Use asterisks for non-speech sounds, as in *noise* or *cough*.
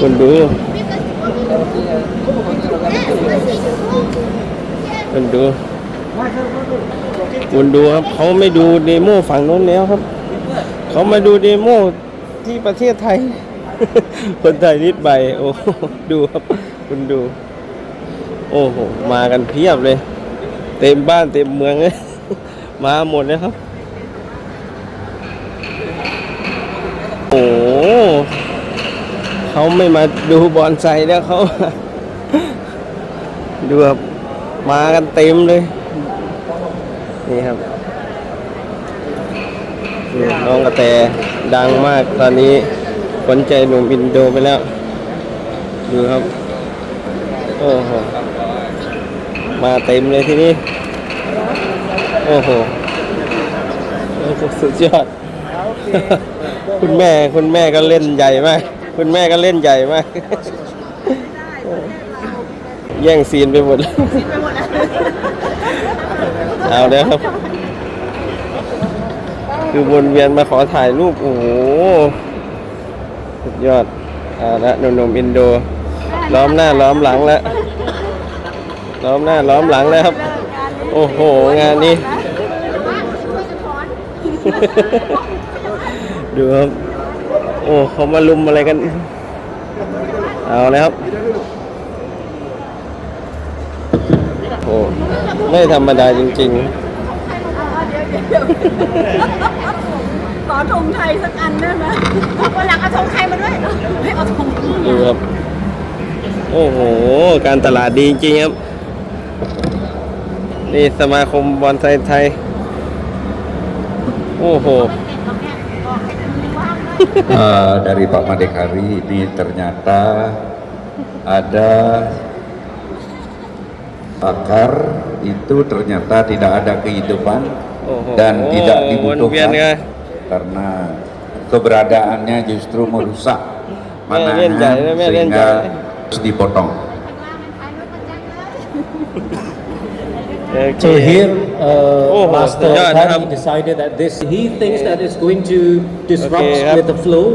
คุณดูคุณดูคุณดูครับเขาไม่ดูเดโมฝั่งโน้นแล้วครับ เขามาดูเดโมที่ประเทศไทย คนไทยนิดใบโอ้ดูครับคุณดู โอ้โหมากันเพียบเลย เต็มบ้านเต็มเมืองเลยมาหมดเลยครับ โอ้โห เขาไม่มาดูบอลไซแล้วเขา ดูครับมากันเต็มเลย นี่ครับน้องกระแตดังมากตอนนี้ขวัญใจหนุ่มอินโดไปแล้ว ดูครับ โอ้โห มาเต็มเลยทีนี้ โอ้โหโอ้โหสุดยอด คุณแม่คุณแม่ก็เล่นใหญ่มาก คุณแม่ก็เล่นใหญ่มากแย่งซีนไปหมดแล้วเอาแล้วครับ คือวนเวียนมาขอถ่ายรูป โอ้โห สุดยอดเอาละหนุ่มๆอินโด ล้อมหน้าล้อมหลังแล้ว ล้อมหน้าล้อมหลังแล้วครับ โอ้โห งานนี้ ดูครับ โอ้เขามาลุมอะไรกัน เอาเลยครับ โอ้ไม่ธรรมดาจริง ขอธงไทยสักอันได้ไหมวันหลังเอาธงไทยมาด้วยให้เอาธงๆ ดูครับ โอ้โห การตลาดดีจริงๆครับ นี่สมาคมบอลไทยไทย โอ้โห Eh, dari Pak Madekari ini ternyata ada pakar itu ternyata tidak ada kehidupan Oh, dan oh, tidak oh, dibutuhkan ya. karena keberadaannya justru merusak chạy, manahan mẹ lên sehingga harus dipotong. *laughs* So here, uh, Oh, Master yeah, decided that this he thinks that it's going to disrupt Okay, with the flow.